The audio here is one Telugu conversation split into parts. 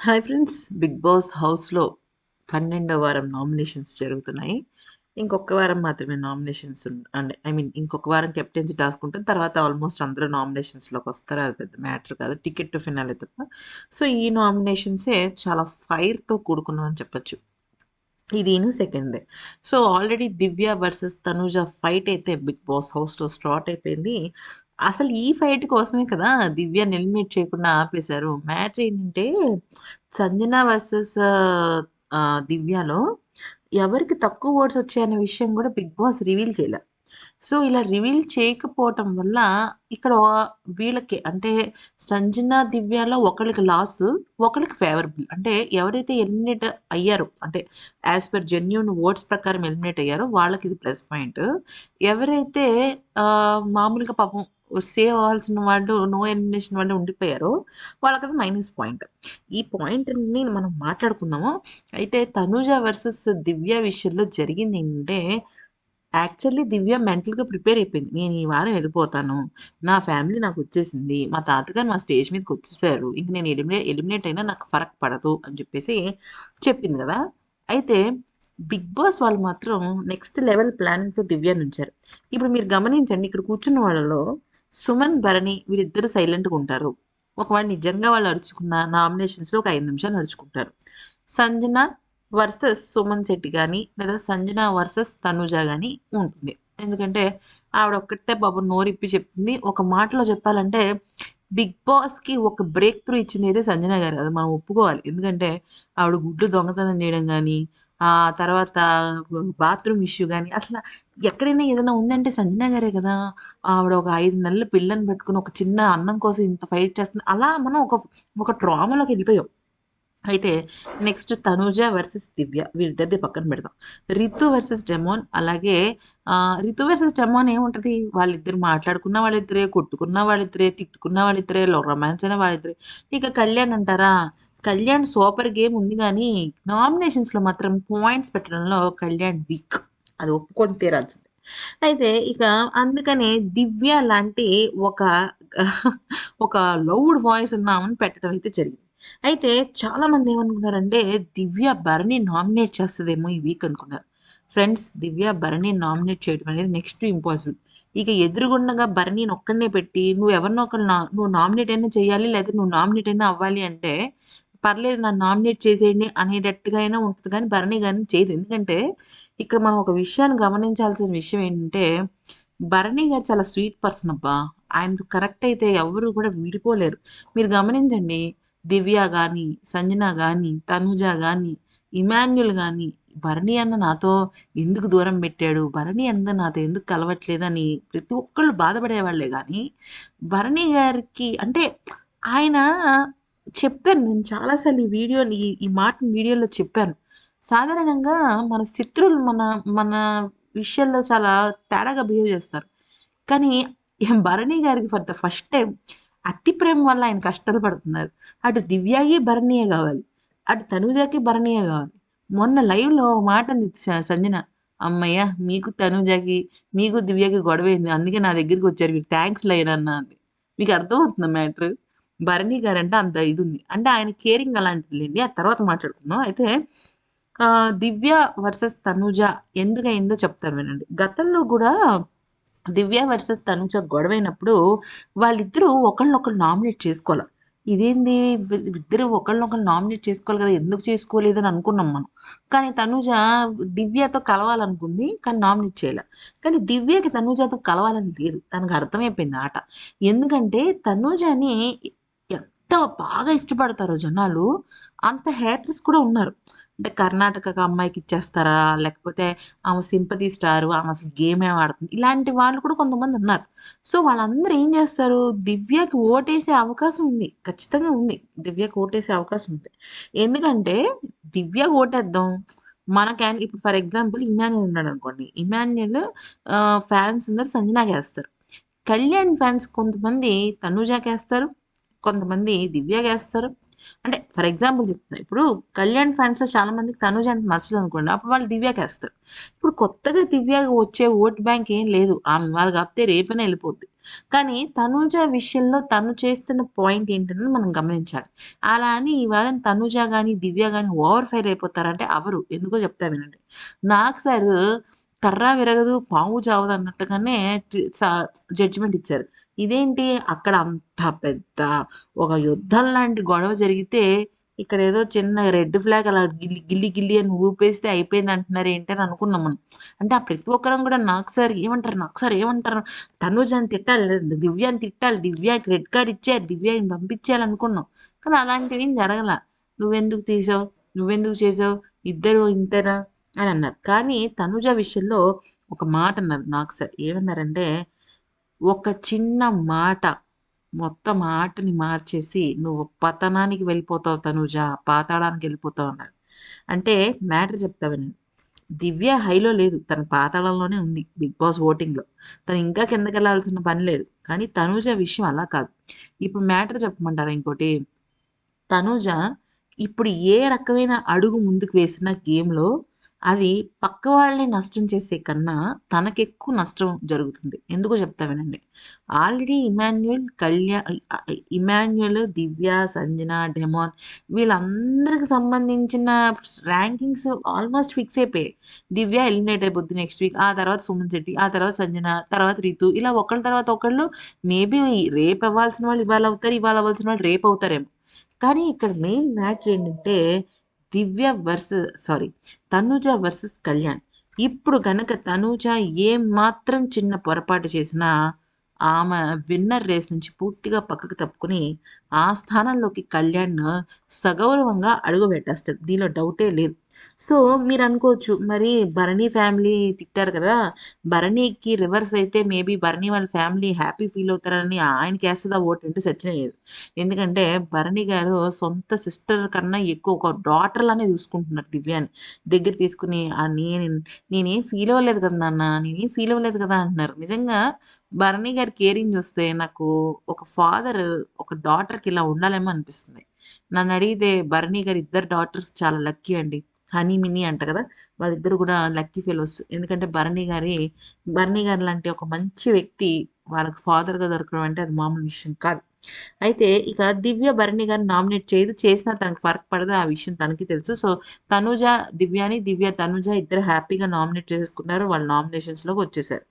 హాయ్ ఫ్రెండ్స్ బిగ్ బాస్ హౌస్లో పన్నెండవ వారం నామినేషన్స్ జరుగుతున్నాయి. ఇంకొక వారం మాత్రమే నామినేషన్స్ అంటే ఐ మీన్ ఇంకొక వారం కెప్టెన్సీ టాస్క్ ఉంటుంది. తర్వాత ఆల్మోస్ట్ అందరూ నామినేషన్స్లోకి వస్తారు. అది పెద్ద మ్యాటర్ కాదు. టికెట్ టు ఫినాలే తప్ప. సో ఈ నామినేషన్సే చాలా ఫైర్తో కూడుకున్నామని చెప్పొచ్చు. ఇదిను second day. So already Divya versus Tanuja fight అయితే బిగ్ బాస్ హౌస్లో స్టార్ట్ అయిపోయింది. అసలు ఈ ఫైట్ కోసమే కదా దివ్య ఎలిమినేట్ చేయకుండా ఆపేశారు. మ్యాటర్ ఏంటంటే సంజన వర్సెస్ దివ్యలో ఎవరికి తక్కువ ఓట్స్ వచ్చాయనే విషయం కూడా బిగ్ బాస్ రివీల్ చేయలే. సో ఇలా రివీల్ చేయకపోవటం వల్ల ఇక్కడ వీళ్ళకి అంటే సంజన దివ్యలో ఒకరికి లాస్ ఒకరికి ఫేవరబుల్ అంటే ఎవరైతే ఎలిమినేట్ అయ్యారో అంటే యాజ్ పర్ జెన్యున్ ఓట్స్ ప్రకారం ఎలిమినేట్ అయ్యారో వాళ్ళకి ఇది ప్లస్ పాయింట్ ఎవరైతే మామూలుగా పాపం సేవ్ అవ్వాల్సిన వాళ్ళు నో ఎలిమినేషన్ వాళ్ళు ఉండిపోయారో. వాళ్ళకి మైనస్ పాయింట్ ఈ పాయింట్ని మనం మాట్లాడుకుందాము. అయితే తనుజ వర్సెస్ దివ్య విషయంలో జరిగింది ఏంటంటే యాక్చువల్లీ దివ్య మెంటల్గా ప్రిపేర్ అయిపోయింది. నేను ఈ వారం వెళ్ళిపోతాను. నా ఫ్యామిలీ నాకు వచ్చేసింది. మా తాతగారు మా స్టేజ్ మీదకి వచ్చేసారు. ఇంక నేను ఎలిమినేట్ ఎలిమినేట్ అయినా నాకు ఫరక్ పడదు అని చెప్పేసి చెప్పింది కదా. అయితే బిగ్ బాస్ వాళ్ళు మాత్రం నెక్స్ట్ లెవెల్ ప్లానింగ్తో దివ్యాన్ని ఉంచారు ఇప్పుడు మీరు గమనించండి ఇక్కడ కూర్చున్న వాళ్ళలో సుమన్ భరణి వీళ్ళిద్దరు సైలెంట్గా ఉంటారు. ఒకవేళ నిజంగా వాళ్ళు అరుచుకున్న నామినేషన్స్లో ఒక ఐదు నిమిషాలు నడుచుకుంటారు సంజన వర్సెస్ సుమన్ శెట్టి కానీ లేదా సంజన వర్సెస్ తనుజ కానీ ఉంటుంది. ఎందుకంటే ఆవిడ ఒక్కటే బాబు నోరిప్పి చెప్తుంది ఒక మాటలో చెప్పాలంటే బిగ్ బాస్కి ఒక బ్రేక్ త్రూ ఇచ్చింది అయితే సంజన గారు. అది మనం ఒప్పుకోవాలి. ఎందుకంటే ఆవిడ గుడ్లు దొంగతనం చేయడం కానీ ఆ తర్వాత బాత్రూమ్ ఇష్యూ కానీ అసలు ఎక్కడైనా ఏదైనా ఉందంటే సంజన గారే కదా. ఆవిడ ఒక ఐదు నెలల పిల్లని పెట్టుకుని ఒక చిన్న అన్నం కోసం ఇంత ఫైట్ చేస్తుంది. అలా మనం ఒక ఒక ట్రామాలోకి వెళ్ళిపోయాం. అయితే నెక్స్ట్ తనూజ వర్సెస్ దివ్య. వీళ్ళిద్దరిది పక్కన పెడదాం. Ritu versus Demon. అలాగే ఆ, రితు వర్సెస్ డెమోన్ ఏముంటది? వాళ్ళిద్దరు మాట్లాడుకున్న వాళ్ళిద్దరే కొట్టుకున్న వాళ్ళిద్దరే తిట్టుకున్న వాళ్ళిద్దరే రొమాన్స్ అయిన వాళ్ళిద్దరే. ఇక కళ్యాణ్ అంటారా? కళ్యాణ్ సూపర్ గేమ్ ఉంది కానీ నామినేషన్స్లో మాత్రం పాయింట్స్ పెట్టడంలో కళ్యాణ్ వీక్ అది ఒప్పుకొని తీరాల్సింది. అయితే ఇక అందుకనే దివ్య లాంటి ఒక ఒక లౌడ్ వాయిస్ ఉన్నామని పెట్టడం అయితే జరిగింది. అయితే చాలా మంది ఏమనుకున్నారంటే దివ్య భరణి నామినేట్ చేస్తుందేమో ఈ వీక్ అనుకున్నారు. ఫ్రెండ్స్ దివ్య భరణి నామినేట్ చేయడం అనేది నెక్స్ట్ ఇంపాసిబుల్ ఇక ఎదురుగుండగా భరణిని ఒక్కడనే పెట్టి నువ్వు ఎవరినో ఒకరు నా నువ్వు నామినేట్ అయినా చేయాలి లేదా నువ్వు నామినేట్ అయినా అవ్వాలి అంటే పర్లేదు నన్ను నామినేట్ చేసేయండి అనేటట్టుగా అయినా ఉంటుంది. కానీ భరణి కానీ చేయదు. ఎందుకంటే ఇక్కడ మనం ఒక విషయాన్ని గమనించాల్సిన విషయం ఏంటంటే భరణి గారు చాలా స్వీట్ పర్సన్ అబ్బా. ఆయనకు కరెక్ట్ అయితే ఎవరు కూడా విడిపోలేరు. మీరు గమనించండి దివ్య కానీ సంజన కానీ తనుజ కానీ ఇమాన్యుల్ కానీ భరణి అన్న నాతో ఎందుకు దూరం పెట్టాడు? భరణి అన్న నాతో ఎందుకు కలవట్లేదని ప్రతి ఒక్కళ్ళు బాధపడేవాళ్ళే కానీ భరణి గారికి అంటే ఆయన చెప్పాను నేను చాలాసార్లు ఈ వీడియోని ఈ ఈ మాటని వీడియోలో చెప్పాను. సాధారణంగా మన శత్రువులు మన మన విషయాల్లో చాలా తేడాగా బిహేవ్ చేస్తారు. కానీ భరణి గారికి ఫర్ ద ఫస్ట్ టైం అతి ప్రేమ వల్ల ఆయన కష్టాలు పడుతున్నారు. అటు దివ్యాకి భరణీయే కావాలి అటు తనుజాకి భరణీయే కావాలి. మొన్న లైవ్లో మాట అంది సంజన అమ్మయ్య మీకు తనుజాకి మీకు దివ్యకి గొడవైంది అందుకే నా దగ్గరికి వచ్చారు మీరు థ్యాంక్స్ లైనన్నా అంది. మీకు అర్థమవుతుందా మ్యాటర్? భరణి గారు అంటే అంత ఇది ఉంది అంటే ఆయన కేరింగ్ అలాంటిది ఆ తర్వాత మాట్లాడుకుందాం. అయితే దివ్య వర్సెస్ తనుజ ఎందుకయిందో చెప్తాను వినండి. గతంలో కూడా దివ్య వర్సెస్ తనుజ గొడవైనప్పుడు వాళ్ళిద్దరూ ఒకళ్ళనొకళ్ళు నామినేట్ చేసుకోవాలి. ఇదేంది? ఇద్దరు ఒకళ్ళనొకళ్ళు నామినేట్ చేసుకోవాలి కదా ఎందుకు చేసుకోలేదని అనుకున్నాం మనం. కానీ తనుజ దివ్యతో కలవాలనుకుంది కానీ నామినేట్ చేయలే. కానీ దివ్యకి తనుజతో కలవాలని లేదు. తనకు అర్థమైపోయింది ఆట. ఎందుకంటే తనుజని ఎంత బాగా ఇష్టపడతారో జనాలు అంత హేటర్స్ కూడా ఉన్నారు. అంటే కర్ణాటక అమ్మాయికి ఇచ్చేస్తారా? లేకపోతే ఆమె సింపతి స్టార్ ఆమె అసలు గేమ్ ఏం ఆడుతుంది? ఇలాంటి వాళ్ళు కూడా కొంతమంది ఉన్నారు. సో వాళ్ళందరూ ఏం చేస్తారు? దివ్యకి ఓటేసే అవకాశం ఉంది. ఖచ్చితంగా ఉంది. దివ్యకి ఓటేసే అవకాశం ఉంది. ఎందుకంటే దివ్య ఓటేద్దాం. మన క్యాన్ ఇప్పుడు ఫర్ ఎగ్జాంపుల్ ఇమాన్యుల్ ఉన్నాడు అనుకోండి. ఇమాన్యుల్ ఫ్యాన్స్ అందరు సంజనాకేస్తారు. కళ్యాణ్ ఫ్యాన్స్ కొంతమంది తనుజాకేస్తారు. కొంతమంది దివ్య గేస్తారు. అంటే ఫర్ ఎగ్జాంపుల్ చెప్తున్నా ఇప్పుడు కళ్యాణ్ ఫ్యాన్స్లో చాలా మందికి తనుజ అంటే నచ్చదు అనుకోండి అప్పుడు వాళ్ళు దివ్యాకి వేస్తారు ఇప్పుడు కొత్తగా దివ్యగా వచ్చే ఓట్ బ్యాంక్ ఏం లేదు ఆమె వాళ్ళు అప్తే రేపనే వెళ్ళిపోద్ది. కానీ తనుజ విషయంలో తను చేస్తున్న పాయింట్ ఏంటనేది మనం గమనించాలి. అలా అని ఈ వారం తనుజ కానీ దివ్య కానీ ఓవర్ ఫైర్ అయిపోతారంటే అవరు ఎందుకో చెప్తా వినండి. నాకు సార్ కర్ర విరగదు పాము చావదు అన్నట్టుగానే జడ్జిమెంట్ ఇచ్చారు. ఇదేంటి? అక్కడ అంత పెద్ద ఒక యుద్ధం లాంటి గొడవ జరిగితే ఇక్కడ ఏదో చిన్న రెడ్ ఫ్లాగ్ అలా గిల్లి గిల్లి గిల్లి అని ఊపేస్తే అయిపోయింది అంటున్నారు ఏంటి అని అనుకున్నాం మనం. అంటే ఆ ప్రతి ఒక్కరం కూడా నాకు సార్ ఏమంటారు? నాకు సార్ ఏమంటారు? తనుజ్ అని తిట్టాలి దివ్యాన్ని తిట్టాలి దివ్యాకి రెడ్ కార్డ్ ఇచ్చారు దివ్యాని పంపించాలి అనుకున్నాం. కానీ అలాంటివి ఏం జరగల. నువ్వెందుకు తీసావు? నువ్వెందుకు చేసావు? ఇద్దరు ఇంతేనా? అని అన్నారు. కానీ తనుజ విషయంలో ఒక మాట అన్నారు నాకు సార్. ఏమన్నారంటే ఒక చిన్న మాట మొత్తం ఆటని మార్చేసి నువ్వు పతనానికి వెళ్ళిపోతావు తనుజ పాతాళానికి వెళ్ళిపోతావు అన్నారు అంటే మ్యాటర్ చెప్తావు నేను దివ్య హైలో లేదు. తన పాతాళంలోనే ఉంది బిగ్ బాస్ ఓటింగ్లో. తను ఇంకా కిందకి వెళ్ళాల్సిన పని లేదు. కానీ తనుజ విషయం అలా కాదు. ఇప్పుడు మ్యాటర్ చెప్పమంటారా ఇంకోటి? తనుజ ఇప్పుడు ఏ రకమైన అడుగు ముందుకు వేసిన గేమ్లో అది పక్క వాళ్ళని నష్టం చేసే కన్నా తనకెక్కువ నష్టం జరుగుతుంది. ఎందుకో చెప్తా వినండి. Already Emmanuel Kalyan Emmanuel Divya Sanjana Demon వీళ్ళందరికి సంబంధించిన ర్యాంకింగ్స్ ఆల్మోస్ట్ ఫిక్స్ అయిపోయాయి. దివ్య ఎలిమినేట్ అయిపోద్ది నెక్స్ట్ వీక్. ఆ తర్వాత సుమన్ శెట్టి ఆ తర్వాత సంజన తర్వాత రితు ఇలా ఒకళ్ళ తర్వాత ఒకళ్ళు మేబీ రేపు అవ్వాల్సిన వాళ్ళు ఇవాళ అవుతారు ఇవాళ అవ్వాల్సిన వాళ్ళు రేపు అవుతారేమో. కానీ ఇక్కడ మెయిన్ మ్యాటర్ ఏంటంటే Divya versus sorry Tanuja versus Kalyan. ఇప్పుడు గనక తనుజ ఏ మాత్రం చిన్న పొరపాటు చేసినా ఆమె విన్నర్ రేస్ నుంచి పూర్తిగా పక్కకు తప్పుకొని ఆ స్థానంలోకి కళ్యాణ్ సగౌరవంగా అడుగు పెట్టేస్తాడు దీనిలో డౌటే లేదు. సో మీరు అనుకోవచ్చు మరి భరణి ఫ్యామిలీ తిట్టారు కదా భరణికి రివర్స్ అయితే మేబీ భరణి వాళ్ళ ఫ్యామిలీ హ్యాపీ ఫీల్ అవుతారని ఆయనకి వేస్తుందా ఓటు అంటే సచ్చినయ్యేది ఎందుకంటే భరణి గారు సొంత సిస్టర్ కన్నా ఎక్కువ ఒక డాటర్ లానే చూసుకుంటున్నారు దివ్యాని. దగ్గర తీసుకుని నేను నేనేం ఫీల్ అవ్వలేదు కదా నాన్న నేనేం ఫీల్ అవ్వలేదు కదా అంటున్నారు. నిజంగా భరణి గారి కేరింగ్ చూస్తే నాకు ఒక ఫాదర్ ఒక డాటర్కి ఇలా ఉండాలేమో అనిపిస్తుంది. నన్ను అడిగితే భరణి గారి ఇద్దరు డాటర్స్ చాలా లక్కీ అండి. హనీ మినీ అంట కదా వాళ్ళిద్దరు కూడా లక్కీ ఫెలోస్. ఎందుకంటే భరణి గారి భరణి గారి లాంటి ఒక మంచి వ్యక్తి వాళ్ళకి ఫాదర్గా దొరకడం అంటే అది మామూలు విషయం కాదు. అయితే ఇక దివ్య భరణి గారిని నామినేట్ చేయదు చేసినా తనకు ఫరక్ పడదు ఆ విషయం తనకి తెలుసు. సో తనుజ దివ్యాని దివ్య తనుజ ఇద్దరు హ్యాపీగా నామినేట్ చేసుకున్నారు వాళ్ళ నామినేషన్స్లోకి వచ్చేసారు.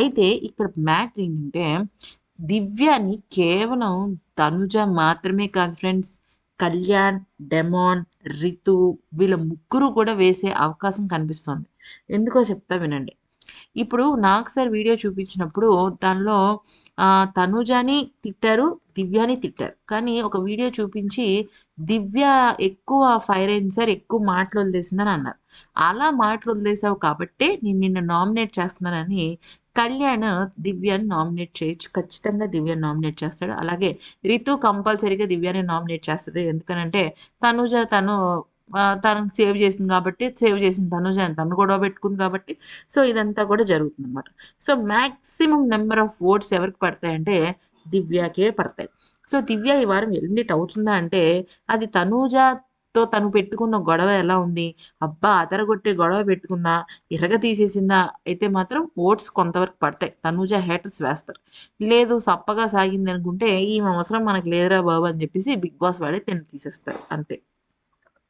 అయితే ఇక్కడ మ్యాటర్ ఏంటంటే దివ్యాని కేవలం తనుజ మాత్రమే కాదు ఫ్రెండ్స్ కళ్యాణ్ డెమాన్ రితు వీళ్ళ ముగ్గురు కూడా వేసే అవకాశం కనిపిస్తుంది. ఎందుకో చెప్తా వినండి. ఇప్పుడు నాకు సార్ వీడియో చూపించినప్పుడు దానిలో తనుజాని తిట్టారు దివ్యాని తిట్టారు. కానీ ఒక వీడియో చూపించి దివ్య ఎక్కువ ఫైర్ అయింది సార్ ఎక్కువ మాటలు వదిలేసిందని అన్నారు. అలా మాటలు వదిలేసావు కాబట్టే నేను నిన్ను నామినేట్ చేస్తున్నానని కళ్యాణ్ దివ్యాన్ని నామినేట్ చేయొచ్చు. ఖచ్చితంగా దివ్యాన్ని నామినేట్ చేస్తాడు. అలాగే రితు కంపల్సరీగా దివ్యాన్ని నామినేట్ చేస్తుంది. ఎందుకనంటే తనుజ తను తను సేవ్ చేసింది కాబట్టి సేవ్ చేసిన తనుజ తను గొడవ పెట్టుకుంది కాబట్టి సో ఇదంతా కూడా జరుగుతుంది అనమాట so maximum number of votes ఎవరికి పడతాయంటే దివ్యాకే పడతాయి. సో దివ్య ఈ వారం ఎలిమినేట్ అవుతుందా అంటే అది తో తను పెట్టుకున్న గొడవ ఎలా ఉంది? అబ్బా అదరగొట్టే గొడవ పెట్టుకుందా? ఇరగ తీసేసిందా? అయితే మాత్రం ఓట్స్ కొంతవరకు పడతాయి. తనూజ హేటర్స్ వేస్తారు. లేదు సప్పగా సాగింది అనుకుంటే ఈ అవసరం మనకు లేదురా బాబు అని చెప్పేసి బిగ్ బాస్ వాడే తిని తీసేస్తారు. అంతే.